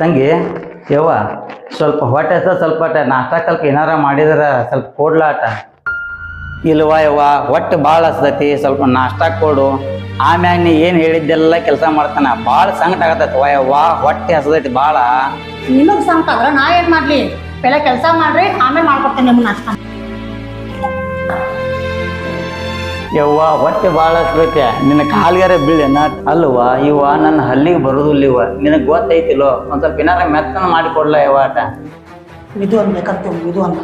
ತಂಗಿ, ಯವ್ವ, ಸ್ವಲ್ಪ ಹೊಟ್ಟೆ ಹಸ್ದ ಸ್ವಲ್ಪ ನಾಷ್ಟ ಸ್ವಲ್ಪ ಏನಾರ ಮಾಡಿದ್ರೆ ಸ್ವಲ್ಪ ಕೊಡ್ಲಾಟ. ಇಲ್ವ ಯವ್ವ, ಹೊಟ್ಟೆ ಭಾಳ ಹಸ್ತೈತಿ, ಸ್ವಲ್ಪ ನಾಷ್ಟ ಕೊಡು. ಆಮ್ಯಾಗ ನೀ ಏನು ಹೇಳಿದ್ದೆಲ್ಲ ಕೆಲಸ ಮಾಡ್ತಾನ, ಭಾಳ ಸಂಕಟ ಆಗತೈತಿ ವಾ ಯವ್ವ, ಹೊಟ್ಟೆ ಹಸದೈತಿ ಭಾಳ. ನಿಮಗ್ ಸಂಕಟ ನಾ ಏನ್ ಮಾಡ್ಲಿ? ಬೆಳೆ ಕೆಲಸ ಮಾಡ್ರಿ, ಆಮೇಲೆ ಮಾಡ್ಕೊಡ್ತೇನೆ ನಿಮ್ಗೆ ನಾಷ್ಟ ಯವ್ವ, ಹೊಟ್ಟೆ ಭಾಳ ಹಸ್ದೈತೆ ನಿನ್ನ ಕಾಲ್ಗಾರ ಬೀಳೆನ ಅಲ್ವಾ ಇವ ನನ್ನ ಹಲ್ಲಿಗೆ ಬರೋದಿಲ್ಲ ಇವ ನಿನಗೆ ಗೊತ್ತೈತಿಲ್ಲೋ? ಒಂದು ಸ್ವಲ್ಪ ಏನಾರ ಮೆತ್ತನ ಮಾಡಿಕೊಡ್ಲ ಯವ ಯವ್ವ ಆಟ ಇದು ಅನ್ಬೇಕಂತ ಇದು ಅಂತ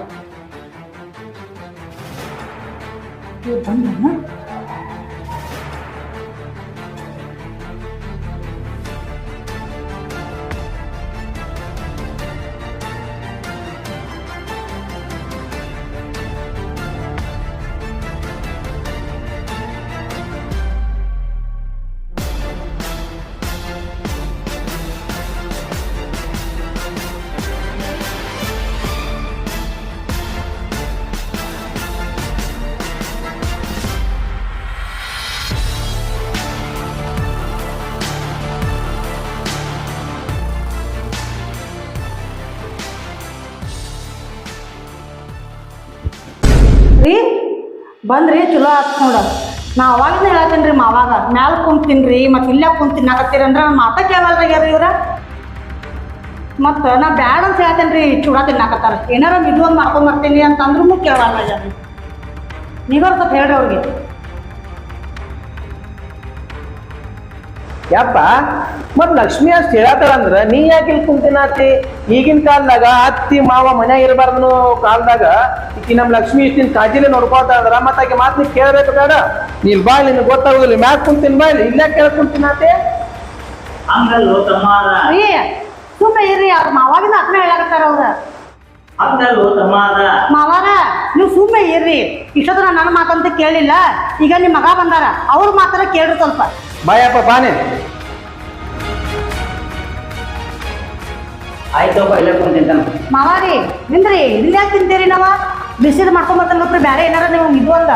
ರೀ? ಬಂದ್ರಿ, ಚಲೋ ಆತ್ ನೋಡ. ನಾ ಅವಾಗಿಂದ ಹೇಳತ್ತೇನ್ರಿ ಮಾವಾಗ ಮ್ಯಾಲ ಕುಂತಿನ್ರಿ ಮತ್ತು ಇಲ್ಲೇ ಕುಂತು ಅಂದ್ರೆ ನನ್ನ ಮಾತ ಕೇಳಲ್ರಾಗ್ಯಾರ ಇವ್ರ? ಮತ್ತು ನಾ ಬ್ಯಾಡ ಅಂತ ಹೇಳ್ತೇನ್ರಿ ಚೂಡ ತಿನ್ನಾಕತ್ತಾರ. ಏನಾರ ಒಂದು ಮಾಡ್ಕೊಂಡ್ ಬರ್ತೀನಿ ಅಂತಂದ್ರೂ ಕೇಳಲ್ರಾಗ್ಯಾರ ನೀವ್ರ ಸ್ವಲ್ಪ ಹೇಳ್ರಿ ಅವ್ರಿಗೆ. ಯಪ್ಪ ಮತ್ ಲಕ್ಷ್ಮಿ ಅಷ್ಟ್ ಹೇಳತ್ತಾಳಂದ್ರ ನೀ ಯಾಕೆ ಇಲ್ಲಿ ಕುಂತಿನಾತಿ ಈಗಿನ ಕಾಲದಾಗ ಅತ್ತಿ ಮಾವ ಮನ್ಯಾಗ ಇರಬಾರ್ದು ಕಾಲದಾಗ ಈಕಿ ನಮ್ ಲಕ್ಷ್ಮಿ ಇಷ್ಟಿನ ಕಾಜಿಲೆ ನೋಡ್ಕೋತ ಅಂದ್ರ ಮತ್ತ ಆಕೆ ಮಾತ್ ನೀ ಕೇಳ್ಬೇಕು ಬೇಡ. ನೀನ್ ಬಾ ನಿನ್ ಗೊತ್ತಾಗುದಿಲ್ಲ ಮ್ಯಾಕ್ ಕುಂತಿನ ಬಾ ಇಲ್ಲ ಕೇಳ ಕುಂತಿನಾತಿ ಹಂಗಲ್ಲೋ ತಮ್ಮಾರ. ರೀ ಸುಮ್ಮನೆ ಇರ್ರಿ ಅವ್ರ ಮಾವಾಗಿನ ಅದ್ನ ಹೇಳಾಕತ್ತಾರ ಅವ್ರ. ಹಂಗಲ್ಲೋ ತಮ್ಮಾರ. ಮಾವಾರ ನೀವು ಸುಮ್ಮನೆ ಇರ್ರಿ ಇಷ್ಟೊತ್ತನ ನನ್ನ ಮಾತಂತ ಕೇಳಿಲ್ಲ ಈಗ ನಿಮ್ಮ ಮಗ ಬಂದಾರ ಅವ್ರ ಮಾತ್ರ ಕೇಳ್ರಿ ಸ್ವಲ್ಪ. ಬಾಯಪ್ಪ ಬಾನೆ ಆಯ್ತು ಇಲ್ಲೇ ಕುಂತಿಂತಾನ ಮಾವಾರಿ ನಿಂದ್ರಿ ಇಲ್ಲಿ ಯಾಕೆ ತಿಂತೀರಿ ನಾವ? ಬಿಸಿದು ಮಾಡ್ಕೊಂಬರ್ತಾನಪ್ರಿ ಬೇರೆ ಏನಾರ ನೀವು ಇದು ಅಂದ.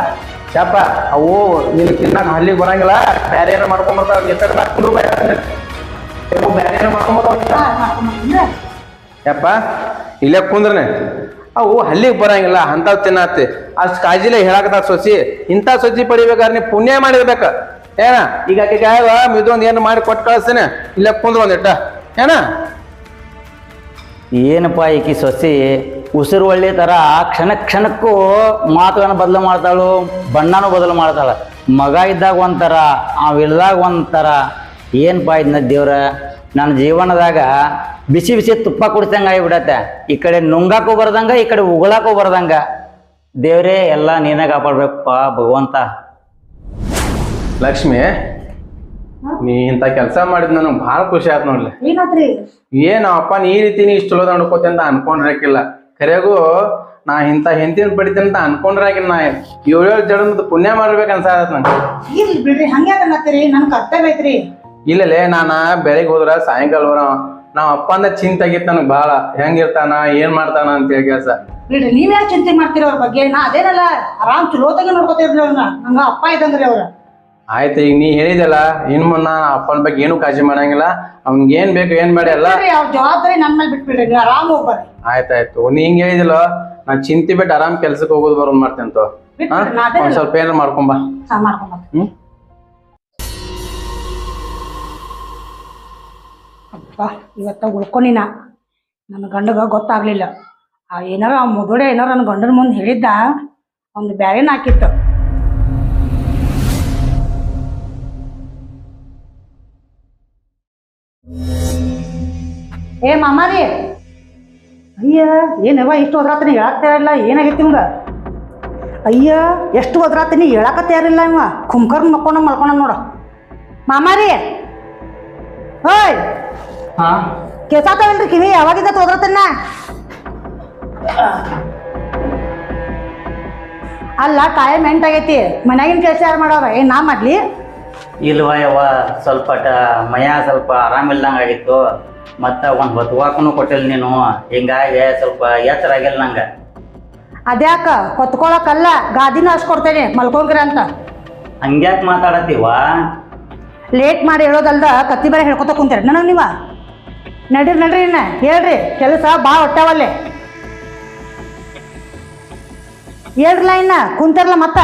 ಯಪ್ಪ ಅವು ನಿನ್ ತಿನ್ನಾಕ ಹಲ್ಲಿಗೆ ಬರಂಗಿಲ್ಲ ಬ್ಯಾರೆ ಏನಾರ ಮಾಡ್ಕೊಂಬರ್ತಾವ ಎತ್ತಡ ಮಾಡ್ಕೊಂಡ್ರು ಬೇರೆ ಬ್ಯಾರೆ ಏನಾರ ಮಾಡ್ಕೊಂಬರ್ತಾವ. ಯಪ್ಪ ಇಲ್ಲೇ ಕುಂದ್ರನೆ. ಅವು ಹಲ್ಲಿಗೆ ಬರಂಗಿಲ್ಲ ಅಂತ ತಿನ್ನಾತು. ಆ ಕಾಜಿಲೆ ಹೇಳಕದ ಸೊಸಿ ಇಂಥ ಸೊಸಿ ಪಡಿಬೇಕಾದ್ರೆ ನೀ ಪುಣ್ಯ ಮಾಡಿರ್ಬೇಕ. ಏನ? ಈಗ ಆಕೆ ಮಿದೊಂದ್ ಏನು ಮಾಡಿ ಕೊಟ್ಟು ಕಳಿಸ್ತೇನೆ. ಇಲ್ಲ ಕುಂದ್ರ ಒಂದಿಟ್ಟ ಏನ? ಏನಪ್ಪ ಈಕಿ ಸೊಸಿ? ಉಸಿರು ಒಳ್ಳೆ ಥರ ಕ್ಷಣ ಕ್ಷಣಕ್ಕೂ ಮಾತುಗಳನ್ನು ಬದಲು ಮಾಡ್ತಾಳು, ಬಣ್ಣನೂ ಬದಲು ಮಾಡ್ತಾಳ. ಮಗ ಇದ್ದಾಗ ಒಂಥರ ಅವಿಲ್ದಾಗ ಒಂಥರ. ಏನಪ್ಪ ಇದ್ನ ದೇವ್ರ? ನನ್ನ ಜೀವನದಾಗ ಬಿಸಿ ಬಿಸಿ ತುಪ್ಪ ಕುಡಿಸಂಗ ಆಗಿಬಿಡತ್ತೆ. ಈ ಕಡೆ ನುಂಗಾಕೂ ಬರ್ದಂಗ, ಈ ಕಡೆ ಉಗುಳಾಕೂ ಬರ್ದಂಗ. ದೇವ್ರೇ, ಎಲ್ಲ ನೀನೇ ಕಾಪಾಡ್ಬೇಕಪ್ಪ ಭಗವಂತ. ಲಕ್ಷ್ಮಿ ನೀ ಇಂತ ಕೆಲಸ ಮಾಡಿದ್ ನನಗ್ ಬಹಳ ಖುಷಿ ಆಯ್ತು ನೋಡ್ಲಿ. ಏನ ಏನ್ ಅಪ್ಪ ನೀ ಈ ರೀತಿ ನೀ ಇಷ್ಟು ಚಲೋ ನೋಡ್ಕೋತಿ ಅಂತ ಅನ್ಕೊಂಡಿರಕಿಲ್ಲ. ಕರೆಗೂ ನಾ ಇಂತ ಹೆಂತಿನ ಪಡಿತೀನಿ ಅಂತ ಅನ್ಕೊಂಡ್ರಾಕಿಲ್ಲ ನಾ. ಏಳು ಏಳು ಜಡದ ಪುಣ್ಯ ಮಾಡ್ಬೇಕು ಅನ್ಸಾತ್ ನಂಗೆ. ಇರ್ಲಿ ಬಿಡ್ರಿ ಹಂಗೆ ಅನ್ನತ್ತೀರಿ ನನ್ ಕರ್ತವ್ಯ ಐತ್ರಿ. ಇಲ್ಲಲೇ ನಾನ ಬೆಳಿಗ್ಗೆ ಹೋದ್ರ ಸಾಯಂಕಾಲ ಬರ ನಾವ್ ಅಪ್ಪ ಅಂದ ಚಿಂತೆ ಆಗಿತ್ತು ನನಗ್ ಬಹಳ ಹೆಂಗಿರ್ತಾನ ಏನ್ ಮಾಡ್ತಾನ ಅಂತ ಹೇಳಿ ಕೆಲಸ. ಬಿಡ್ರಿ ನೀವ್ ಯಾಕೆ ಚಿಂತೆ ಮಾಡ್ತೀರಿ ಅವ್ರ ಬಗ್ಗೆ? ನಾ ಅದೇನಲ್ಲ ಆರಾಮ್ ಚಲೋತಾಗೆ ನೋಡ್ಕೋತಿರ್ಲಿ ಅವ್ರನ್ನ ನಂಗ ಅಪ್ಪ ಇದ್ದಂಗ್ರಿ ಅವ್ರ. ಆಯ್ತು ಈಗ ನೀ ಹೇಳಿದಲ್ಲ ಇನ್ ಮುನ್ನ ಅಪ್ಪನ ಬಗ್ಗೆ ಏನು ಕಾಳಜಿ ಮಾಡಂಗಿಲ್ಲ. ಅವ್ನಿಗೆ ಏನ್ ಬೇಕು ಏನ್ ಮಾಡಿ ಅಲ್ಲ ಜವಾಬ್ದಾರಿ ನನ್ನ ಮೇಲೆ ಬಿಟ್ಬಿಡ್ರಿ ನೀವು ಆರಾಮ್ ಹೋಗ್ಬರ್ರಿ. ಆಯ್ತಾಯ್ತು ನೀ ಹಿಂಗ್ ಹೇಳಿದಿಲ್ಲ ನಾನ್ ಚಿಂತೆ ಬಿಟ್ಟು ಆರಾಮ್ ಕೆಲ್ಸಕ್ಕೆ ಹೋಗೋದು ಬರೋದ್ ಮಾಡ್ತೇನೆ ತೋ. ಹಾ? ಬಿಟ್ಬಿಡ್ರಿ ನಾ ಅದೇ ಒಂದ್ ಸ್ವಲ್ಪ ಏನಾರ ಮಾಡ್ಕೊಂಬಾ ಹಾ ಹ್ಮ್? ಅಪ್ಪ ಇವತ್ತ ಉಳ್ಕೊಂಡಿನ ನನ್ನ ಗಂಡಗ ಗೊತ್ತಾಗ್ಲಿಲ್ಲ. ಆ ಏನಾರ ಆ ಮುದುಡೆ ಏನಾರ ನನ್ನ ಗಂಡನ ಮುಂದೆ ಹೇಳಿದ್ದ ಒಂದು ಬ್ಯಾರೇನ ಹಾಕಿತ್ತು ಏ ಮಾಮಾರಿ! ಅಯ್ಯ ಏನವ ಇಷ್ಟು ಹೋದ್ರಾತೀನಿ ಹೇಳಕ್ ತಯಾರಿಲ್ಲ? ಏನಾಗೈತಿ ನಿಮ್ಗ? ಅಯ್ಯ ಎಷ್ಟು ಹೋದ್ರಾತೀನಿ ಹೇಳಕ ತಯಾರಿಲ್ಲ ಇವ? ಕುಂಕರ್ ಮಕ್ಕೊಂಡ ಮಲ್ಕೊಂಡ ನೋಡ. ಮಾಮಾರಿ! ಹೋಯ್ ಕೆಸ ಕೇಸಾತಾವಲ್ರಿ ಕಿವಿ? ಯಾವಾಗಿದ್ದ ತೋದ್ರತನ್ನ ಅಲ್ಲ ಕಾಯಂ ಎಂಟಾಗೈತಿ. ಮನ್ಯಾಗಿನ ಕೆಲಸ ಯಾರು ಮಾಡೋರ ಏನ್ ನಾ ಮಾಡ್ಲಿ? ಇಲ್ವಾ ಯವ್ವ? ಸ್ವಲ್ಪ ಟ- ಮಯ ಸ್ವಲ್ಪ ಆರಾಮಿಲ್ದಂಗೆ ಆಗಿತ್ತು. ಮತ್ತು ಒಂದು ಹೊತ್ವಾಕನು ಕೊಟ್ಟಿಲ್ಲ ನೀನು. ಹಿಂಗಾಗಿ ಸ್ವಲ್ಪ ಎತ್ತರ ಆಗಿಲ್ಲ ನಂಗೆ. ಅದ್ಯಾಕ? ಹೊತ್ಕೊಳಕಲ್ಲ ಗಾದಿನೂ ಅಷ್ಟು ಕೊಡ್ತೇನೆ ಮಲ್ಕೊಂಗ್ರಿ ಅಂತ. ಹಂಗ್ಯಾಕೆ ಮಾತಾಡತ್ತೀವ? ಲೇಟ್ ಮಾಡಿ ಹೇಳೋದಲ್ದ ಕತ್ತಿ ಬೇರೆ ಹೇಳ್ಕೊತ ಕುಂತೀರಿ. ನನಗೆ ನೀವ? ನಡೀರಿ ನಡ್ರಿ ಇನ್ನ. ಹೇಳ್ರಿ ಕೆಲಸ ಭಾಳ ಹೊಟ್ಟಾವಲ್ಲಿ ಹೇಳ್ರಲ್ಲ ಇನ್ನ ಕುಂತಾರಲ್ಲ ಮತ್ತ.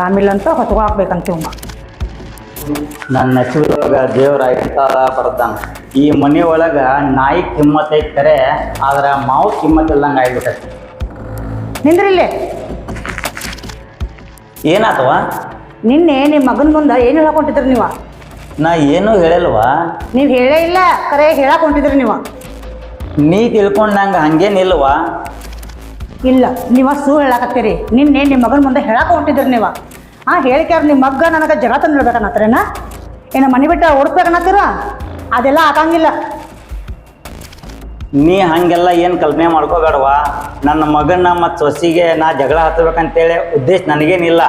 ಆರಾಮಿಲ್ಲ ಅಂತ ಹೊತ್ಕೊಳಕ್ಬೇಕಂತೀವಮ್ಮ ನನ್ನ ಹೆಸರೊಳಗ ದೇವ್ರ ಐತಾರ ಬರ್ತಾನ ಈ ಮನೆ ಒಳಗ ನಾಯಿ ಕಿಮ್ಮತ್ ಐತರೆ ಕರೆ ಆದ್ರ ಮಾವು ಕಿಮ್ಮತ್ ಇಲ್ಲಂಗ ಆಗ್ಬಿಟ್ಟೈತಿ. ನಿಂದ್ರಿ ಇಲ್ಲಿ ಏನಾತವ? ನಿನ್ನೆ ನಿಮ್ಮ ಮಗನ ಮುಂದೆ ಏನು ಹೇಳಕೊಂಡಿದ್ರಿ ನೀವ ನೀವು? ನಾ ಏನೂ ಹೇಳಲ್ವಾ? ನೀವು ಹೇಳೇ ಇಲ್ಲ ಕರೆ ಹೇಳಕ್ ಹೊಂಟಿದ್ರಿ ನೀವು. ನೀ ತಿಳ್ಕೊಂಡಂಗ ಹಂಗೇನಿಲ್ವಾ? ಇಲ್ಲ ನೀವ ಸೂ ಹೇಳಾಕತ್ತೀರಿ. ನಿನ್ನೆ ನಿಮ್ಮ ಮಗನ ಮುಂದೆ ಹೇಳಕ್ಕೆ ಹೊಂಟಿದ್ರಿ ನೀವು. ಹಾಂ ಹೇಳಿಕ್ಯಾರ ನಿಮ್ಮ ಮಗ ನನಗೆ ಜಗ ತಂದು ಹೇಳ್ಬೇಕನ್ನತ್ರೇನ ಏನು ಮನೆ ಬಿಟ್ಟು ಓಡಿಸ್ಬೇಕನ್ನತ್ತೀರ ಅದೆಲ್ಲ ಆಗಂಗಿಲ್ಲ. ನೀ ಹಂಗೆಲ್ಲ ಏನು ಕಲ್ಪನೆ ಮಾಡ್ಕೋಬೇಡವಾ? ನನ್ನ ಮಗನ ಮತ್ತು ಸೊಸಿಗೆ ನಾ ಜಗಳ ಹತ್ತಬೇಕಂತೇಳಿ ಉದ್ದೇಶ ನನಗೇನಿಲ್ಲ.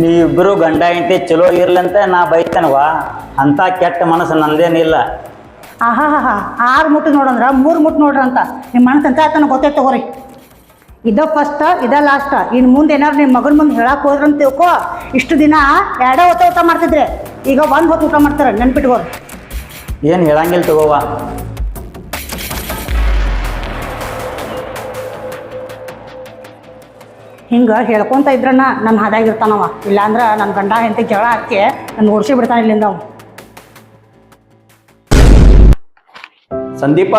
ನೀವಿಬ್ಬರು ಗಂಡ ಹೆಂಡತಿ ಚಲೋ ಇರ್ಲಂತ ನಾ ಬೈತೇನವಾ ಅಂಥ ಕೆಟ್ಟ ಮನಸ್ಸು ನಂದೇನಿಲ್ಲ. ಆಹಾ ಹಾ ಹಾ ಆರು ಮುಟ್ಟು ನೋಡಂದ್ರ ಮೂರು ಮುಟ್ಟು ನೋಡ್ರಂತ ಅಂತ. ನಿಮ್ಮ ಮನಸ್ಸು ಎಂತ ಆಯ್ತಾನ ಗೊತ್ತೈತೆ ತಗೋರಿ. ಇದ ಫಸ್ಟ್ ಇದ ಲಾಸ್ಟ್ ಇನ್ನು ಮುಂದೆ ಏನಾರು ನಿಮ್ಮ ಮಗನ ಮುಂದೆ ಹೇಳಕ್ಕೆ ಹೋದ್ರ ಅಂತ ತಿಳ್ಕೊ. ಇಷ್ಟು ದಿನ ಎರಡೇ ಹೊತ್ತ ಊಟ ಮಾಡ್ತಿದ್ರೆ ಈಗ ಒಂದು ಹೊತ್ತು ಊಟ ಮಾಡ್ತಾರೆ ನೆನ್ಪಿಟ್ಕೋರು ಏನು ಹೇಳಂಗಿಲ್ಲ ತಗೋವ. ಹಿಂಗೆ ಹೇಳ್ಕೊಂತ ಇದ್ರನ್ನ ನನ್ನ ಹಾದಾಗಿರ್ತಾನವ. ಇಲ್ಲಾಂದ್ರೆ ನನ್ನ ಗಂಡ ಹೆಂಡತಿ ಜಗಳ ಹಾಕಿ ನನ್ನ ಓಡಿಸಿ ಬಿಡ್ತಾನೆ ಇಲ್ಲಿಂದ ಅವ ಸಂದೀಪ?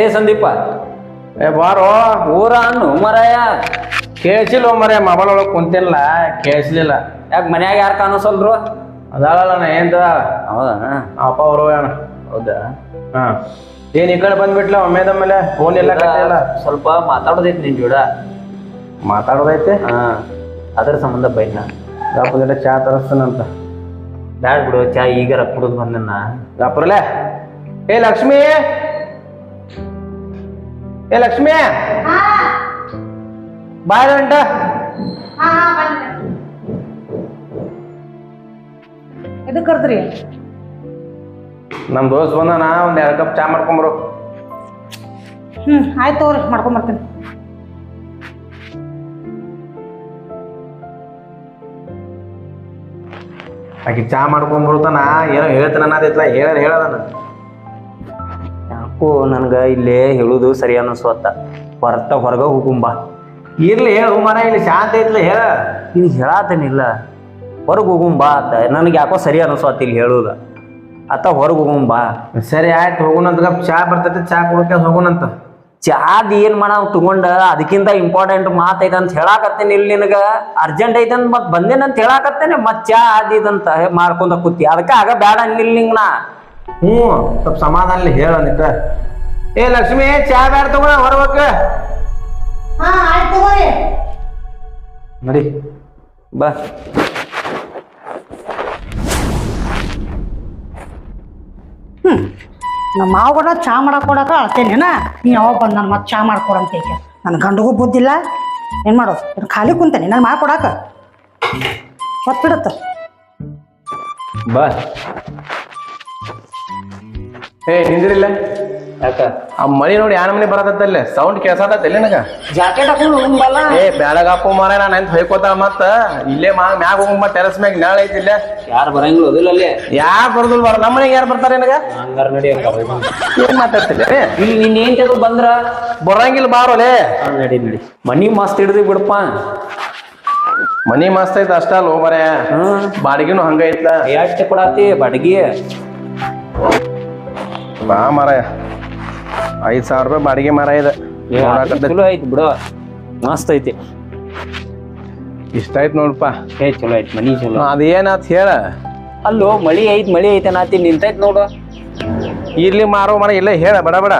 ಏ ಸಂದೀಪ. ಏ ಬಾರೋ ಊರ ಅನ್ನು ಮರಯ್ಯ. ಕೇಳಿಸಿಲ್ಲ ಮರಯ್ಯ ಮೊಬೈಲ್ ಒಳಗೆ ಕುಂತಿಲ್ಲ ಕೇಳಿಸ್ಲಿಲ್ಲ. ಯಾಕೆ ಮನ್ಯಾಗ ಯಾರು ಕಾಣಿಸಲ್ರು? ಅದಾಳಲ್ಲ ನಾ ಏನ್ ಹೌದಾ? ಅಪ್ಪ ಅವರು ಅಣ್ಣ ಹೌದಾ? ಹಾಂ. ಏನ್ ಈ ಕಡೆ ಬಂದ್ಬಿಟ್ಲ ಒಮ್ಮೆದ ಮೇಲೆ? ಫೋನ್ ಇಲ್ಲ. ಸ್ವಲ್ಪ ಮಾತಾಡೋದೈತಿ ನಿನ್ ಜೋಡ. ಮಾತಾಡೋದೈತೆ? ಹಾಂ. ಅದ್ರ ಸಂಬಂಧ ಬೈನ ಗಪ್ಪದೆಲ್ಲ ಚಾ ತರಿಸ್ತಾನಂತ. ಬ್ಯಾಡ್ ಬಿಡು ಚಾ ಈಗಾರ ಕುಡಿದು ಬಂದನ್ನ ಗಪ್ಪರಲೆ ಏ ಲಕ್ಷ್ಮಿ! ಏ ಲಕ್ಷ್ಮಿ! ಬಾಯ್ ಗಂಟ ಎದಕ್ಕೆ ಕರ್ದ್ರಿ? ನಮ್ ದೋಸ್ತ್ ಬಂದಾನ ಒಂದ್ ಎರಡ್ ಕಪ್ ಚಾ ಮಾಡ್ಕೊಂಬರು. ಹ್ಮ್ ಆಯ್ತು ತಗೋರಿ ಮಾಡ್ಕೊಂಬರ್ತೀನಿ ಆಕಿ ಚಾ ಮಾಡ್ಕೊಂಬರುತ್ತಾನ ಏನೋ ಹೇಳ್ತಾನ ಅನ್ನೋದಿತ್ಲ ಹೇಳ ಹೇಳದನ ಯಾಕೋ ನನ್ಗ ಇಲ್ಲೇ ಹೇಳುದು ಸರಿ ಅನ್ನಿಸ್ವತ್ತ. ಹೊರತ ಹೊರಗ ಹೋಗುಂಬಾ. ಇರ್ಲಿ ಹೇಳು ಮರ ಇಲ್ಲಿ ಶಾಂತ ಐತ್ಲ ಹೇಳ. ಇಲ್ಲಿ ಹೇಳಾತನಿಲ್ಲ. ಹೊರಗೆ ಹೋಗುಂಬಾ ಆತ. ನನಗೆ ಯಾಕೋ ಸರಿ ಅನ್ನಿಸ್ವತ್ತ ಇಲ್ಲಿ ಹೇಳುದ. ಆತ ಹೊರಗೆ ಹೋಗುಂಬಾ. ಸರಿ ಆಯ್ತು ಹೋಗುಣಂತ ಚಾ ಬರ್ತೈತಿ ಚಾ ಕುಡ್ಕ ಹೋಗುಣಂತ ಚಾದ್ ಏನ್ ಮಾಡಾವ್ ತಗೊಂಡ? ಅದಕ್ಕಿಂತ ಇಂಪಾರ್ಟೆಂಟ್ ಮಾತ್ ಐತೆ ಅಂತ ಹೇಳಾಕತ್ತೇನೆ ಇಲ್ಲಿ ನಿನಗ. ಅರ್ಜೆಂಟ್ ಐತೆ ಅಂತ ಮತ್ ಬಂದೇನಂತ ಹೇಳಾಕತ್ತೇನೆ. ಮತ್ ಚಾ ಆದಿದಂತ ಮಾಡ್ಕೊಂತ ಕೂತಿ. ಅದಕ್ಕ ಆಗ ಬೇಡ ಅನ್ನಿಲ್ಲ ನಿಂಗ್ ನಾ. ಹ್ಞೂ ಸ್ವಲ್ಪ ಸಮಾಧಾನ ಹೇಳ ಏ ಲಕ್ಷ್ಮಿ ಚಾ ಬ್ಯಾಡ ತಗೋಣ ಹೊರಬೇಕ ಹಾಂ ಆಯ್ತು ತಗೋರಿ. ನಡಿ ಬಾ. ನಮ್ಮ ಮಾವಗಡ ಚಾ ಮಾಡಕ್ಕೆ ಕೊಡಕ ಅಳ್ತೇನೇನ ನೀ ಯಾವಾಗ ಬಂದು ನನ್ನ ಮತ್ತೆ ಚಾ ಮಾಡ್ಕೊಡಂತ ಈಗ ನನ್ನ ಗಂಡಗೂ ಬುದ್ಧಿಲ್ಲ ಏನು ಮಾಡೋದು ನಾನು ಖಾಲಿ ಕುಂತೇನೆ ನಾನು ಮಾಡ್ಕೊಡಕ ಹೊತ್ಬಿಡುತ್ತ ಬಾ. ಏ ನಿಂದಿರಿಲ್ಲ? ಯಾಕ? ಆ ಮಳಿ ನೋಡಿ ಯಾನ ಮನೆ ಬರತ್ತಲ್ಲೇ? ಸೌಂಡ್ ಕೇಳ್ಸಾತಲ್ಲ ನಿನಗ? ಜಾಕೆಟ್ ಹಾಕೊಂಡು ಹೋಗುಂಬಲ್ಲ? ಏ ಬ್ಯಾಡಗಪ್ಪ ಮಾರ ನಾನು ಅಂತ ಹೊಯ್ಕೋತಾಳ ಮತ್ತ? ಇಲ್ಲೇ ಮಾ ಮ್ಯಾಗ ಹೋಗಮ್ಮ ಟೆರಸ್ ಮ್ಯಾಗ ನಾಳೆ ಐತಿ ಇಲ್ಲೇ. ಯಾರು ಬರಂಗಿಲ್ಲ ಅದಿಲ್ಲ ಅಲ್ಲಿ. ಯಾರ್ ಬರೋದಿಲ್ಲ ಬರ ನಮ್ಮ ಮನೆಗೆ ಯಾರು ಬರ್ತಾರೆ ನಿನಗ? ಹಂಗಾರ ನಡಿ ಏನ್ ಮಾತಾಡ್ತಿಲ್ಲ ಏ ಇಲ್ಲಿ ನಿನ್ ಏನ್ ತೆಗೆದು ಬಂದ್ರ? ಬರಂಗಿಲ್ಲ ಬಾರೋಲೆ ಹಾ, ನಡಿ ನಡಿ. ಮನಿ ಮಸ್ತ್ ಹಿಡ್ದಿ ಬಿಡಪ್ಪ. ಮನಿ ಮಸ್ತ್ ಐತ ಅಷ್ಟ ಅಲ್ಲ ಹೋಗ್ಬಾರ ಬಾಡಿಗೆನು ಹಂಗ ಐತ್ಲ. ಎಷ್ಟು ಕೊಡಾತಿ ಬಡಗಿ. ಬಾ ಮಾರಾಯ. ಐದ್ ಸಾವಿರ ರೂಪಾಯಿ ಬಾಡಿಗೆ ಮರ ಇದೆ. ಬಿಡೋ ಚಲೋ ಐತಿ ಬಿಡು. ಮಸ್ತ್ ಐತಿ. ಇಷ್ಟ ಆಯ್ತು ನೋಡಪ್ಪ. ಏ ಚಲೋ ಐತಿ ಮನಿ ಚಲೋ. ಅದೇನಾತ್ ಹೇಳ? ಅಲ್ಲೋ ಮಳಿ ಐತಿ ಮಳಿ ಐತೆ ನಾತಿ ನಿಂತೈತ್ ನೋಡು. ಇಲ್ಲಿ ಮಾರೋ ಮರ ಇಲ್ಲೇ ಹೇಳ ಬಡ ಬಡ.